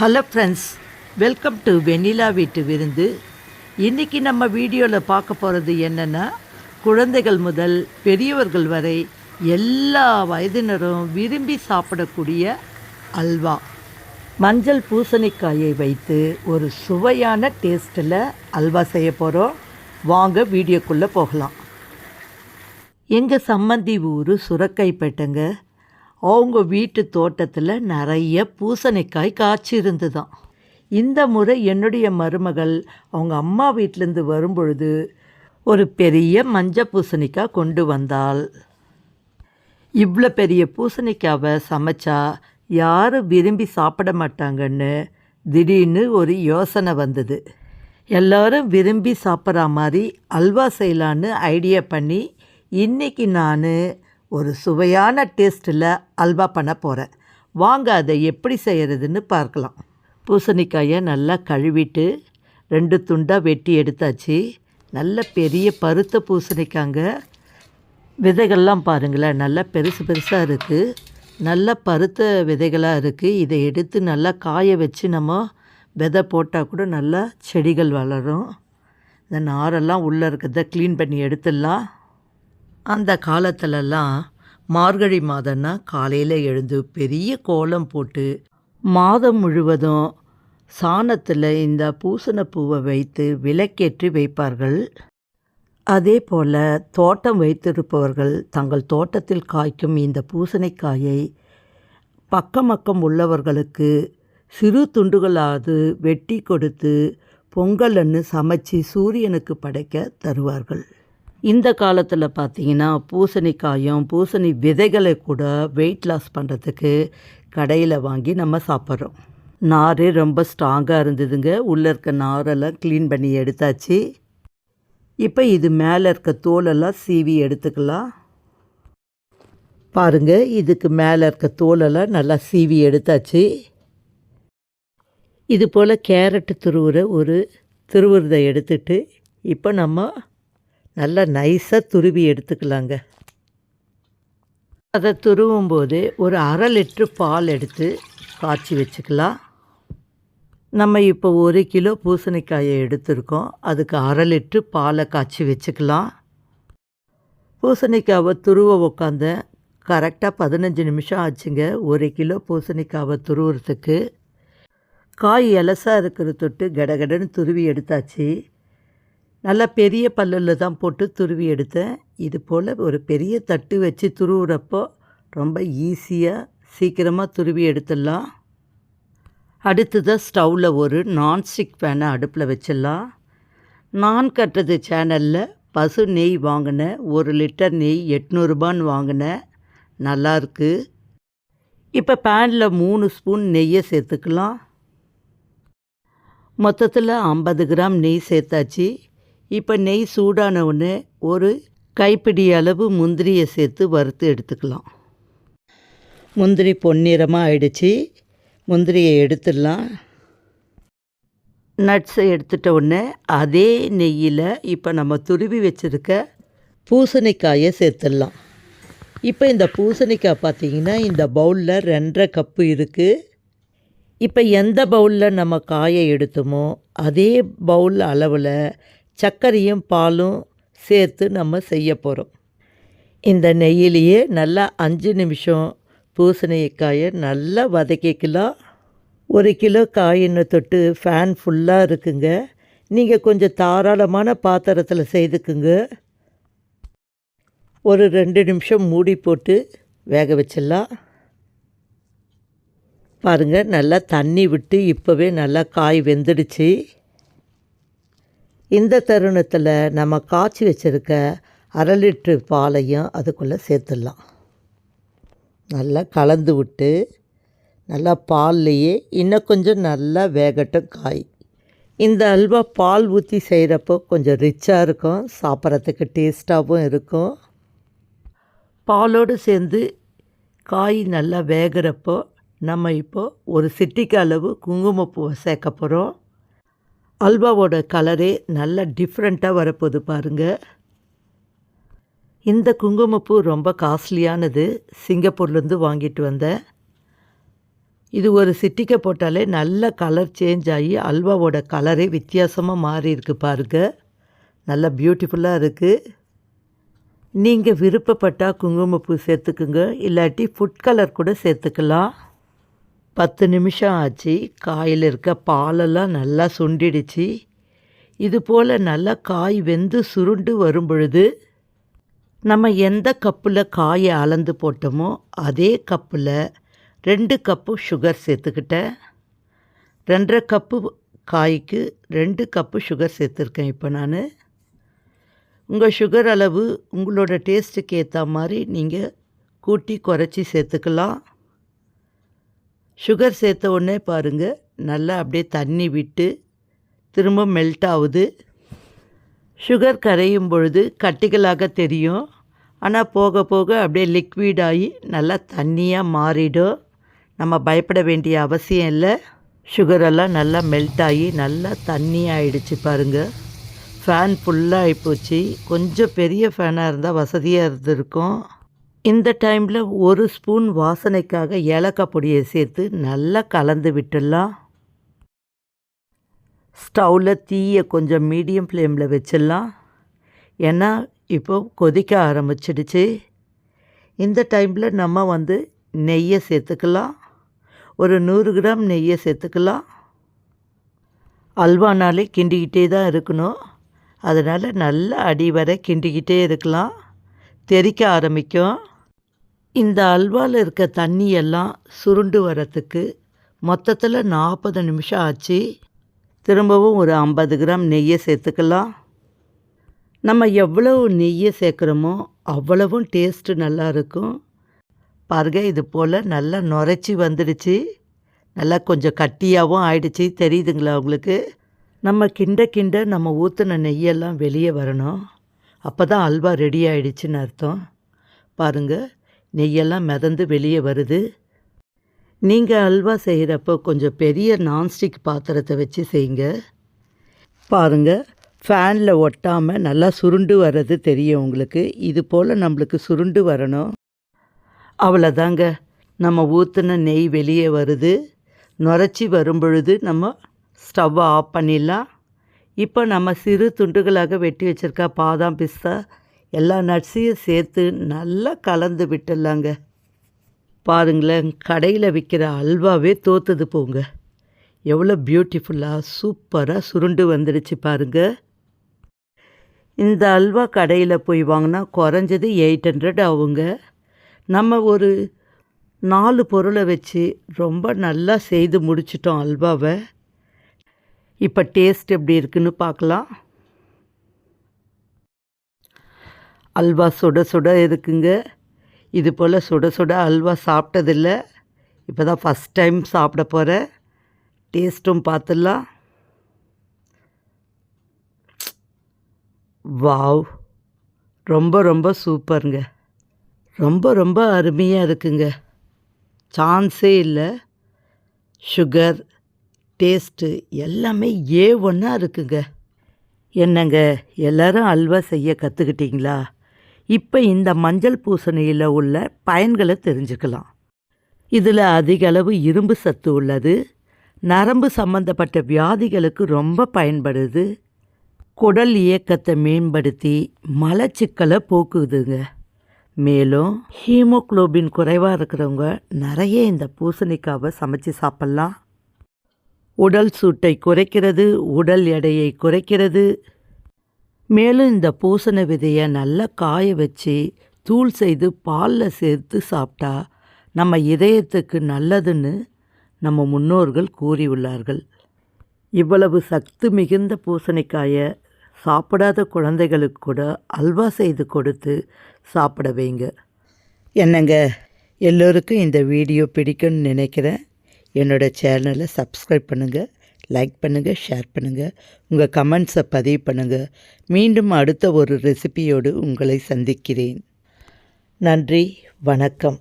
Hello friends welcome to Vennila வீட்டு விருந்து இன்றைக்கி நம்ம வீடியோவில் பார்க்க போகிறது என்னென்னா குழந்தைகள் முதல் பெரியவர்கள் வரை எல்லா வயதினரும் விரும்பி சாப்பிடக்கூடிய அல்வா. மஞ்சள் பூசணிக்காயை வைத்து ஒரு சுவையான டேஸ்ட்டில் அல்வா செய்ய போகிறோம் வாங்க வீடியோக்குள்ளே போகலாம். எங்கள் சம்மந்தி ஊர் சுரக்கைப்பேட்டைங்க அவங்க வீட்டு தோட்டத்தில் நிறைய பூசணிக்காய் காய்ச்சி இருந்துதான் இந்த முறை என்னுடைய மருமகள் அவங்க அம்மா வீட்டிலேருந்து வரும்பொழுது ஒரு பெரிய மஞ்சள் பூசணிக்காய் கொண்டு வந்தாள். இவ்வளோ பெரிய பூசணிக்காவை சமைச்சா யாரும் விரும்பி சாப்பிட மாட்டாங்கன்னு திடீர்னு ஒரு யோசனை வந்தது. எல்லோரும் விரும்பி சாப்பிட்ற மாதிரி அல்வா செய்யலான்னு ஐடியா பண்ணி இன்றைக்கி நான் ஒரு சுவையான டேஸ்ட்டில் அல்வா பண்ண போகிறேன் வாங்க அதை எப்படி செய்கிறதுன்னு பார்க்கலாம். பூசணிக்காயை நல்லா கழுவிட்டு ரெண்டு துண்டாக வெட்டி எடுத்தாச்சு. நல்ல பெரிய பருத்த பூசணிக்காங்க. விதைகள்லாம் பாருங்களேன் நல்லா பெருசு பெருசாக இருக்குது நல்ல பருத்த விதைகளாக இருக்குது இதை எடுத்து நல்லா காய வச்சு நம்ம விதை போட்டால் கூட நல்லா செடிகள் வளரும். இந்த நாரெல்லாம் உள்ளே இருக்கிறத க்ளீன் பண்ணி எடுத்துடலாம். அந்த காலத்துலலாம் மார்கழி மாதம்னா காலையில் எழுந்து பெரிய கோலம் போட்டு மாதம் முழுவதும் சாணத்தில் இந்த பூசணப்பூவை வைத்து விளக்கேற்றி வைப்பார்கள். அதே போல் தோட்டம் வைத்திருப்பவர்கள் தங்கள் தோட்டத்தில் காய்க்கும் இந்த பூசணிக்காயை பக்கம் பக்கம் உள்ளவர்களுக்கு சிறு துண்டுகளாவது வெட்டி கொடுத்து பொங்கல்னு சமைச்சு சூரியனுக்கு படைக்க தருவார்கள். இந்த காலத்தில் பார்த்தீங்கன்னா பூசணிக்காயும் பூசணி விதைகளை கூட வெயிட் லாஸ் பண்ணுறதுக்கு கடையில் வாங்கி நம்ம சாப்பிட்றோம். நார் ரொம்ப ஸ்ட்ராங்காக இருந்ததுங்க. உள்ளே இருக்க நாரெல்லாம் க்ளீன் பண்ணி எடுத்தாச்சு. இப்போ இது மேலே இருக்க தோலெல்லாம் சீவி எடுத்துக்கலாம். பாருங்கள் இதுக்கு மேலே இருக்க தோலெல்லாம் நல்லா சீவி எடுத்தாச்சு. இது போல் கேரட்டு துருவுற ஒரு திருவுருதை எடுத்துட்டு இப்போ நம்ம நல்லா நைஸாக துருவி எடுத்துக்கலாங்க. அதை துருவும் போது ஒரு அரை லிட்ரு பால் எடுத்து காய்ச்சி வச்சுக்கலாம். நம்ம இப்போ ஒரு கிலோ பூசணிக்காயை எடுத்திருக்கோம். அதுக்கு அரை லிட்ரு பாலை காய்ச்சி வச்சுக்கலாம். பூசணிக்காவை துருவ உட்காந்தேன் கரெக்டாக பதினஞ்சு நிமிஷம் ஆச்சுங்க. ஒரு கிலோ பூசணிக்காவை துருவுறதுக்கு. காய் எலசாக இருக்கிற தொட்டு கடகடன்னு துருவி எடுத்தாச்சு. நல்லா பெரிய பல்லில் தான் போட்டு துருவி எடுத்தேன். இது போல் ஒரு பெரிய தட்டு வச்சு துருவுறப்போ ரொம்ப ஈஸியாக சீக்கிரமாக துருவி எடுத்துடலாம். அடுத்ததாக ஸ்டவ்வில் ஒரு நான்ஸ்டிக் பேனை அடுப்பில் வச்சிடலாம். நான் கட்டுறது சேனலில் பசு நெய் வாங்கினேன். ஒரு லிட்டர் நெய் எட்நூறுபான்னு வாங்கினேன். நல்லாயிருக்கு இப்போ பேனில் மூணு ஸ்பூன் நெய்யை சேர்த்துக்கலாம். மொத்தத்தில் ஐம்பது கிராம் நெய் சேர்த்தாச்சு. இப்போ நெய் சூடான உடனே ஒரு கைப்பிடி அளவு முந்திரியை சேர்த்து வறுத்து எடுத்துக்கலாம். முந்திரி பொன்னிறமாக ஆயிடுச்சு. முந்திரியை எடுத்துடலாம். நட்ஸை எடுத்துட்ட உடனே அதே நெய்யில் இப்போ நம்ம துருவி வச்சுருக்க பூசணிக்காயை சேர்த்துடலாம். இப்போ இந்த பூசணிக்காய் பார்த்திங்கன்னா இந்த பவுலில் ரெண்டரை கப்பு இருக்குது இப்போ எந்த பவுலில் நம்ம காயை எடுத்தோமோ அதே பவுல் அளவில் சர்க்கரையும் பாலும் சேர்த்து நம்ம செய்ய போகிறோம் இந்த நெய்யிலேயே நல்லா அஞ்சு நிமிஷம் பூசணிக்காயை நல்லா வதக்கிக்கலாம். ஒரு கிலோ காயின்னு தொட்டு ஃபேன் ஃபுல்லாக இருக்குங்க. நீங்கள் கொஞ்சம் தாராளமான பாத்திரத்தில் செய்துக்குங்க. ஒரு ரெண்டு நிமிஷம் மூடி போட்டு வேக வச்சிடலாம். பாருங்கள் நல்லா தண்ணி விட்டு இப்போவே நல்லா காய் வெந்துடுச்சு. இந்த தருணத்தில் நம்ம காய்ச்சி வச்சுருக்க அரை லிட்ரு பாலையும் அதுக்குள்ளே சேர்த்துடலாம். நல்லா கலந்து விட்டு நல்லா பால்லையே இன்னும் கொஞ்சம் நல்லா வேகட்டும் காய். இந்த அல்வா பால் ஊற்றி செய்கிறப்போ கொஞ்சம் ரிச்சாக இருக்கும் சாப்பிட்றதுக்கு டேஸ்ட்டாகவும் இருக்கும். பாலோடு சேர்ந்து காய் நல்லா வேகிறப்போ நம்ம இப்போது ஒரு சிட்டிக்கு அளவு குங்குமப்பூவை சேர்க்க போகிறோம் அல்வாவோட கலரே நல்லா டிஃப்ரெண்ட்டாக வரப்போகுது பாருங்கள் இந்த குங்குமப்பூ ரொம்ப காஸ்ட்லியானது சிங்கப்பூர்லேருந்து வாங்கிட்டு வந்தேன் இது ஒரு சிட்டிக்க போட்டாலே நல்ல கலர் சேஞ்ச் ஆகி அல்வாவோட கலரே வித்தியாசமாக மாறி இருக்கு பாருங்க. நல்லா பியூட்டிஃபுல்லாக இருக்குது நீங்கள் விருப்பப்பட்டால் குங்குமப்பூ சேர்த்துக்குங்க இல்லாட்டி ஃபுட் கலர் கூட சேர்த்துக்கலாம். பத்து நிமிஷம் ஆச்சு காயில் இருக்க பாலெல்லாம் நல்லா சுண்டிடுச்சு. இது போல் நல்லா காய் வெந்து சுருண்டு வரும் பொழுது நம்ம எந்த கப்பில் காயை அளந்து போட்டோமோ அதே கப்பில் ரெண்டு கப்பு சுகர் சேர்த்துக்கிட்டேன். ரெண்டரை கப்பு காய்க்கு ரெண்டு கப்பு சுகர் சேர்த்துருக்கேன் இப்போ நான். உங்கள் சுகர் அளவு உங்களோட டேஸ்ட்டுக்கு ஏற்ற மாதிரி நீங்கள் கூட்டி குறைச்சி சேர்த்துக்கலாம். சுகர் சேர்த்த உடனே பாருங்கள் நல்லா அப்படியே தண்ணி விட்டு திரும்ப மெல்ட் ஆகுது. சுகர் கரையும் பொழுது கட்டிகளாக தெரியும். ஆனால் போக போக அப்படியே லிக்விட் ஆகி நல்லா தண்ணியாக மாறிடும். நம்ம பயப்பட வேண்டிய அவசியம் இல்லை. சுகரெல்லாம் நல்லா மெல்ட் ஆகி நல்லா தண்ணி ஆயிடுச்சு பாருங்கள் ஃபேன் ஃபுல்லாக ஆகிப்போச்சு கொஞ்சம் பெரிய ஃபேனாக இருந்தால் வசதியாக இருந்திருக்கும். இந்த டைமில் ஒரு ஸ்பூன் வாசனைக்காக ஏலக்காய் பொடியை சேர்த்து நல்லா கலந்து விட்டுடலாம். ஸ்டவ்வில் தீயை கொஞ்சம் மீடியம் ஃப்ளேமில் வச்சிடலாம். ஏன்னா இப்போ கொதிக்க ஆரம்பிச்சிடுச்சு. இந்த டைமில் நம்ம வந்து நெய்யை சேர்த்துக்கலாம். ஒரு நூறு கிராம் நெய்யை சேர்த்துக்கலாம். அல்வானாலே கிண்டிக்கிட்டே தான் இருக்கணும். அதனால் நல்ல அடி வரை கிண்டிக்கிட்டே இருக்கலாம். தெறிக்க ஆரம்பிக்கும். இந்த அல்வாவில் இருக்க தண்ணியெல்லாம் சுருண்டு வரத்துக்கு மொத்தத்தில் நாற்பது நிமிஷம் ஆச்சு. திரும்பவும் ஒரு ஐம்பது கிராம் நெய்யை சேர்த்துக்கலாம். நம்ம எவ்வளவு நெய்யை சேர்க்குறோமோ அவ்வளவும் டேஸ்ட்டு நல்லா இருக்கும். பாருங்க இது போல் நல்லா நுரைச்சி வந்துடுச்சு. நல்லா கொஞ்சம் கட்டியாகவும் ஆயிடுச்சு. தெரியுதுங்களா உங்களுக்கு? நம்ம கிண்ட கிண்ட நம்ம ஊற்றின நெய்யெல்லாம் வெளியே வரணும். அப்போ தான் அல்வா ரெடி ஆயிடுச்சுன்னு அர்த்தம். பாருங்கள் நெய்யெல்லாம் மிதந்து வெளியே வருது. நீங்கள் அல்வா செய்கிறப்போ கொஞ்சம் பெரிய நான்ஸ்டிக் பாத்திரத்தை வச்சு செய்யுங்க. பாருங்கள் ஃபேனில் ஒட்டாமல் நல்லா சுருண்டு வர்றது தெரியும் உங்களுக்கு. இது போல் நம்மளுக்கு சுருண்டு வரணும். அவ்வளோதாங்க நம்ம ஊற்றின நெய் வெளியே வருது. நுரைச்சி வரும் பொழுது நம்ம ஸ்டவ்வை ஆஃப் பண்ணிடலாம். இப்போ நம்ம சிறு துண்டுகளாக வெட்டி வச்சுருக்க பாதாம் பிஸ்தா எல்லா நட்ஸையும் சேர்த்து நல்லா கலந்து விட்டுடலாங்க. பாருங்களேன் கடையில் விற்கிற அல்வாவே தோத்துது போங்க. எவ்வளோ பியூட்டிஃபுல்லாக சூப்பராக சுருண்டு வந்துடுச்சு பாருங்கள் இந்த அல்வா கடையில் போய் வாங்கினா குறைஞ்சது எயிட் ஹண்ட்ரட் ஆகுங்க. நம்ம ஒரு நாலு பொருளை வச்சு ரொம்ப நல்லா செய்து முடிச்சிட்டோம் அல்வாவை. இப்போ டேஸ்ட் எப்படி இருக்குன்னு பார்க்கலாம். அல்வா சுட சுட இருக்குங்க. இது போல் சுட சுட அல்வா சாப்பிட்டதில்ல. இப்போ தான் ஃபஸ்ட் டைம் சாப்பிட போகிறேன் டேஸ்ட்டும் பார்த்துடலாம். வாவ் ரொம்ப ரொம்ப சூப்பருங்க ரொம்ப ரொம்ப அருமையாக இருக்குங்க. சான்ஸே இல்லை. சுகர் டேஸ்ட்டு எல்லாமே ஏ ஒன்றா இருக்குங்க. என்னங்க எல்லாரும் அல்வா செய்ய கற்றுக்கிட்டீங்களா இப்போ இந்த மஞ்சள் பூசணியில் உள்ள பயன்களை தெரிஞ்சுக்கலாம். இதில் அதிக அளவு இரும்பு சத்து உள்ளது. நரம்பு சம்பந்தப்பட்ட வியாதிகளுக்கு ரொம்ப பயன்படுது. குடல் இயக்கத்தை மேம்படுத்தி மலச்சிக்கலை போக்குதுங்க. மேலும் ஹீமோக்ளோபின் குறைவாக இருக்கிறவங்க நிறைய இந்த பூசணிக்காவை சமைச்சு சாப்பிட்லாம். உடல் சூட்டை குறைக்கிறது உடல் எடையை குறைக்கிறது மேலும் இந்த பூசண விதையை நல்லா காய வச்சு தூள் செய்து பாலில் சேர்த்து சாப்பிட்டா நம்ம இதயத்துக்கு நல்லதுன்னு நம்ம முன்னோர்கள் கூறியுள்ளார்கள். இவ்வளவு சத்து மிகுந்த பூசணிக்காயை சாப்பிடாத குழந்தைகளுக்கு கூட அல்வா செய்து கொடுத்து சாப்பிட வைங்க. என்னங்க? எல்லோருக்கும் இந்த வீடியோ பிடிக்கும்னு நினைக்கிறேன். என்னோடய சேனலை சப்ஸ்கிரைப் பண்ணுங்கள் லைக் பண்ணுங்கள் ஷேர் பண்ணுங்கள் உங்கள் கமெண்ட்ஸை பதிவு பண்ணுங்கள் மீண்டும் அடுத்த ஒரு ரெசிபியோடு உங்களை சந்திக்கிறேன். நன்றி வணக்கம்.